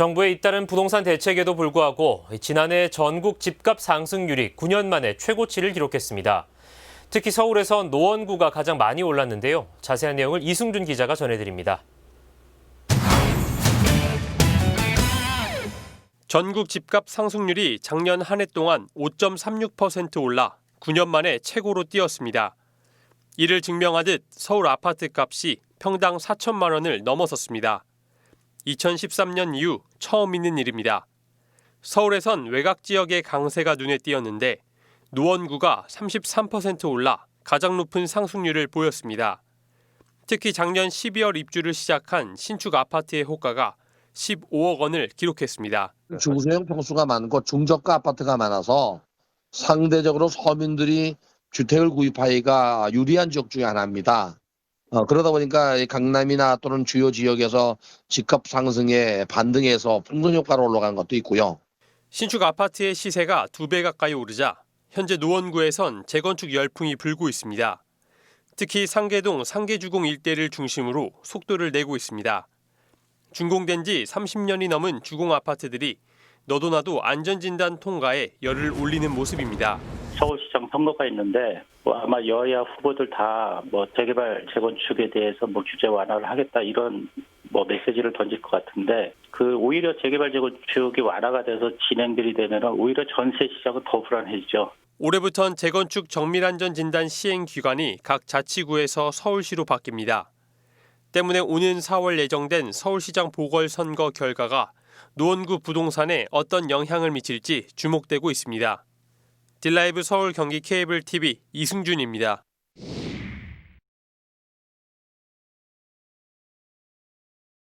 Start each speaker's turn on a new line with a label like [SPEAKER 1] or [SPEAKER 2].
[SPEAKER 1] 정부의 잇따른 부동산 대책에도 불구하고 지난해 전국 집값 상승률이 9년 만에 최고치를 기록했습니다. 특히 서울에서 노원구가 가장 많이 올랐는데요. 자세한 내용을 이승준 기자가 전해드립니다.
[SPEAKER 2] 전국 집값 상승률이 작년 한 해 동안 5.36% 올라 9년 만에 최고로 뛰었습니다. 이를 증명하듯 서울 아파트 값이 평당 4천만 원을 넘어섰습니다. 2013년 이후 처음 있는 일입니다. 서울에선 외곽 지역의 강세가 눈에 띄었는데 노원구가 33% 올라 가장 높은 상승률을 보였습니다. 특히 작년 12월 입주를 시작한 신축 아파트의 호가가 15억 원을 기록했습니다.
[SPEAKER 3] 중소형 평수가 많고 중저가 아파트가 많아서 상대적으로 서민들이 주택을 구입하기가 유리한 지역 중에 하나입니다. 어, 그러다 보니까 이 강남이나 또는 주요 지역에서 집값 상승에 반등해서 풍선 효과로 올라간 것도 있고요.
[SPEAKER 2] 신축 아파트의 시세가 두 배 가까이 오르자 현재 노원구에선 재건축 열풍이 불고 있습니다. 특히 상계동 상계주공 일대를 중심으로 속도를 내고 있습니다. 준공된 지 30년이 넘은 주공 아파트들이 너도나도 안전진단 통과에 열을 올리는 모습입니다.
[SPEAKER 4] 서울시장 선거가 있는데 뭐 아마 여야 후보들 다 뭐 재개발 재건축에 대해서 뭐 규제 완화를 하겠다 이런 뭐 메시지를 던질 것 같은데 그 오히려 재개발 재건축이 완화가 돼서 진행들이 되면 오히려 전세 시장은 더 불안해지죠.
[SPEAKER 2] 올해부턴 재건축 정밀안전 진단 시행 기관이 각 자치구에서 서울시로 바뀝니다. 때문에 오는 4월 예정된 서울시장 보궐선거 결과가 노원구 부동산에 어떤 영향을 미칠지 주목되고 있습니다. 딜라이브 서울 경기 케이블 TV 이승준입니다.